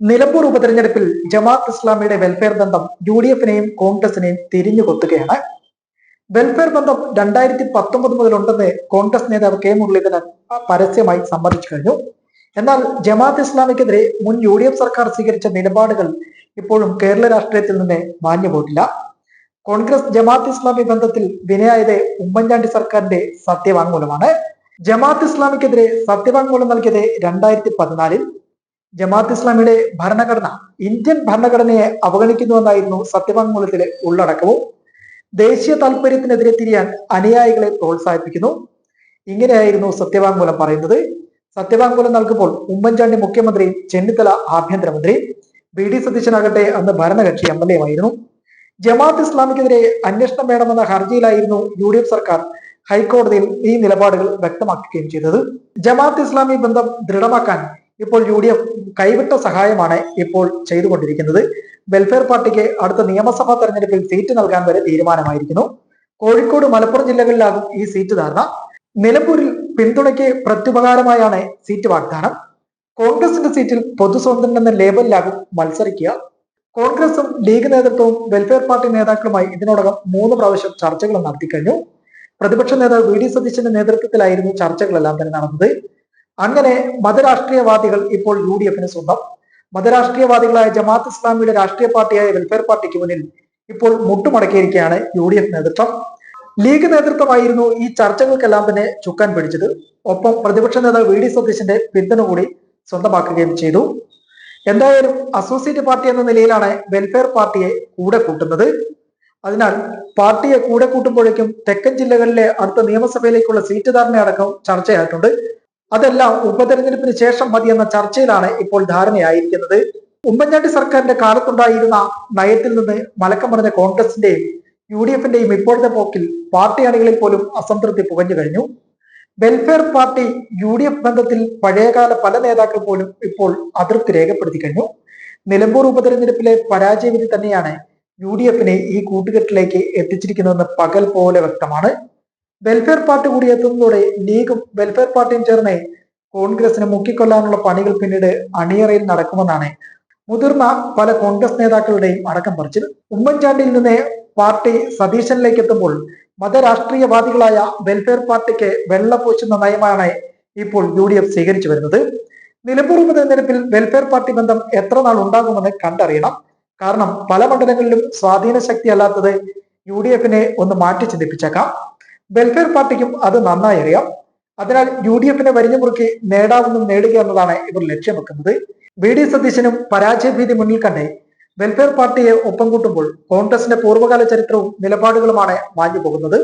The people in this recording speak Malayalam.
നിലമ്പൂർ ഉപതെരഞ്ഞെടുപ്പിൽ ജമാഅത്ത് ഇസ്ലാമിയുടെ വെൽഫെയർ ബന്ധം യു ഡി എഫിനെയും കോൺഗ്രസിനെയും തിരിഞ്ഞു കൊത്തുകയാണ്. വെൽഫെയർ ബന്ധം രണ്ടായിരത്തി പത്തൊമ്പത് മുതൽ ഉണ്ടെന്ന് കോൺഗ്രസ് നേതാവ് കെ മുരളീധരൻ പരസ്യമായി സമ്മതിച്ചു കഴിഞ്ഞു. എന്നാൽ ജമാഅത്ത് ഇസ്ലാമിക്കെതിരെ മുൻ യു ഡി എഫ് സർക്കാർ സ്വീകരിച്ച നിലപാടുകൾ ഇപ്പോഴും കേരള രാഷ്ട്രീയത്തിൽ നിന്ന് മാഞ്ഞു പോയിട്ടില്ല. കോൺഗ്രസ് ജമാഅത്ത് ഇസ്ലാമി ബന്ധത്തിൽ വിനയായത് ഉമ്മൻചാണ്ടി സർക്കാരിന്റെ സത്യവാങ്മൂലമാണ്. ജമാഅത്ത് ഇസ്ലാമിക്കെതിരെ സത്യവാങ്മൂലം നൽകിയത് രണ്ടായിരത്തി പതിനാലിൽ ജമാഅത്ത് ഇസ്ലാമിയുടെ ഭരണഘടന ഇന്ത്യൻ ഭരണഘടനയെ അവഗണിക്കുന്നുവെന്നായിരുന്നു സത്യവാങ്മൂലത്തിലെ ഉള്ളടക്കവും. ദേശീയ താല്പര്യത്തിനെതിരെ തിരിയാൻ അനുയായികളെ പ്രോത്സാഹിപ്പിക്കുന്നു. ഇങ്ങനെയായിരുന്നു സത്യവാങ്മൂലം പറയുന്നത്. സത്യവാങ്മൂലം നൽകുമ്പോൾ ഉമ്മൻചാണ്ടി മുഖ്യമന്ത്രി ചെന്നിത്തല ആഭ്യന്തരമന്ത്രി വി ഡി സതീശനാകട്ടെ അന്ന് ഭരണകക്ഷി എം എൽ എ ആയിരുന്നു. ജമാഅത്ത് ഇസ്ലാമിക്കെതിരെ അന്വേഷണം വേണമെന്ന ഹർജിയിലായിരുന്നു യു ഡി എഫ് സർക്കാർ ഹൈക്കോടതിയിൽ ഈ നിലപാടുകൾ വ്യക്തമാക്കുകയും ചെയ്തത്. ജമാഅത്ത് ഇസ്ലാമി ബന്ധം ദൃഢമാക്കാൻ ഇപ്പോൾ യു ഡി എഫ് കൈവിട്ട സഹായമാണ് ഇപ്പോൾ ചെയ്തുകൊണ്ടിരിക്കുന്നത്. വെൽഫെയർ പാർട്ടിക്ക് അടുത്ത നിയമസഭാ തെരഞ്ഞെടുപ്പിൽ സീറ്റ് നൽകാൻ വരെ തീരുമാനമായിരിക്കുന്നു. കോഴിക്കോട് മലപ്പുറം ജില്ലകളിലാകും ഈ സീറ്റ് ധാരണ. നിലമ്പൂരിൽ പിന്തുണയ്ക്ക് പ്രത്യുപകാരമായാണ് സീറ്റ് വാഗ്ദാനം. കോൺഗ്രസിന്റെ സീറ്റിൽ പൊതുസ്വതന്ത്രൻ എന്ന ലേബലിലാകും മത്സരിക്കുക. കോൺഗ്രസും ലീഗ് നേതൃത്വവും വെൽഫെയർ പാർട്ടി നേതാക്കളുമായി ഇതിനോടകം മൂന്ന് പ്രാവശ്യം ചർച്ചകൾ നടത്തിക്കഴിഞ്ഞു. പ്രതിപക്ഷ നേതാവ് വി ഡി സതീശന്റെ നേതൃത്വത്തിലായിരുന്നു ചർച്ചകളെല്ലാം തന്നെ നടന്നത്. അങ്ങനെ മതരാഷ്ട്രീയവാദികൾ ഇപ്പോൾ യു ഡി എഫിന് സ്വന്തം. മതരാഷ്ട്രീയവാദികളായ ജമാഅത്ത് ഇസ്ലാമിയുടെ രാഷ്ട്രീയ പാർട്ടിയായ വെൽഫെയർ പാർട്ടിക്ക് മുന്നിൽ ഇപ്പോൾ മുട്ടുമടക്കിയിരിക്കുകയാണ് യു ഡി എഫ് നേതൃത്വം. ലീഗ് നേതൃത്വമായിരുന്നു ഈ ചർച്ചകൾക്കെല്ലാം തന്നെ ചുക്കാൻ പിടിച്ചത്. ഒപ്പം പ്രതിപക്ഷ നേതാവ് വി ഡി സതീശന്റെ പിന്തുണ കൂടി സ്വന്തമാക്കുകയും ചെയ്തു. എന്തായാലും അസോസിയേറ്റ് പാർട്ടി എന്ന നിലയിലാണ് വെൽഫെയർ പാർട്ടിയെ കൂടെ കൂട്ടുന്നത്. അതിനാൽ പാർട്ടിയെ കൂടെ കൂട്ടുമ്പോഴേക്കും തെക്കൻ ജില്ലകളിലെ അടുത്ത നിയമസഭയിലേക്കുള്ള സീറ്റ് ധാരണയടക്കം ചർച്ചയായിട്ടുണ്ട്. അതെല്ലാം ഉപതെരഞ്ഞെടുപ്പിന് ശേഷം മതി എന്ന ചർച്ചയിലാണ് ഇപ്പോൾ ധാരണയായിരിക്കുന്നത്. ഉമ്മൻചാണ്ടി സർക്കാരിന്റെ കാലത്തുണ്ടായിരുന്ന നയത്തിൽ നിന്ന് മലക്കം പറഞ്ഞ കോൺഗ്രസിന്റെയും യു ഡി എഫിന്റെയും ഇപ്പോഴത്തെ പോക്കിൽ പാർട്ടി അണികളിൽ പോലും അസംതൃപ്തി പുകഞ്ഞു കഴിഞ്ഞു. Welfare party U D F ബന്ധത്തിൽ പഴയകാല പല നേതാക്കൾ പോലും ഇപ്പോൾ അതൃപ്തി രേഖപ്പെടുത്തി കഴിഞ്ഞു. നിലമ്പൂർ ഉപതെരഞ്ഞെടുപ്പിലെ പരാജയവിധി തന്നെയാണ് യു ഡി എഫിനെ ഈ കൂട്ടുകെട്ടിലേക്ക് എത്തിച്ചിരിക്കുന്നതെന്ന് പകൽ പോലെ വ്യക്തമാണ്. വെൽഫെയർ പാർട്ടി കൂടി എത്തുന്നതോടെ ലീഗും വെൽഫെയർ പാർട്ടിയും ചേർന്ന് കോൺഗ്രസിനെ മുക്കിക്കൊല്ലാനുള്ള പണികൾ പിന്നീട് അണിയറയിൽ നടക്കുമെന്നാണ്. മുതിർന്ന പല കോൺഗ്രസ് നേതാക്കളുടെയും അടക്കം പറിച്ചിൽ. ഉമ്മൻചാണ്ടിയിൽ നിന്ന് പാർട്ടി സതീശനിലേക്ക് എത്തുമ്പോൾ മതരാഷ്ട്രീയവാദികളായ വെൽഫെയർ പാർട്ടിക്ക് വെള്ളപൂശുന്ന നയമാണ് ഇപ്പോൾ യു ഡി എഫ് സ്വീകരിച്ചു വരുന്നത്. നിലമ്പൂർ ഉപതെരഞ്ഞെടുപ്പിൽ വെൽഫെയർ പാർട്ടി ബന്ധം എത്ര നാൾ ഉണ്ടാകുമെന്ന് കണ്ടറിയണം. കാരണം പല മണ്ഡലങ്ങളിലും സ്വാധീന ശക്തി അല്ലാത്തത് യു ഡി എഫിനെ ഒന്ന് മാറ്റി ചിന്തിപ്പിച്ചേക്കാം. വെൽഫെയർ പാർട്ടിക്കും അത് നന്നായി അറിയാം. അതിനാൽ യു ഡി എഫിനെ വരിഞ്ഞു മുറുക്കി നേടാവുന്നതും നേടുക എന്നതാണ് ഇവർ ലക്ഷ്യം വെക്കുന്നത്. വി ഡി സതീശനും പരാജയഭീതി മുന്നിൽ കണ്ട് വെൽഫെയർ പാർട്ടിയെ ഒപ്പം കൂട്ടുമ്പോൾ കോൺഗ്രസിന്റെ പൂർവകാല ചരിത്രവും നിലപാടുകളുമാണ് മാഞ്ഞു പോകുന്നത്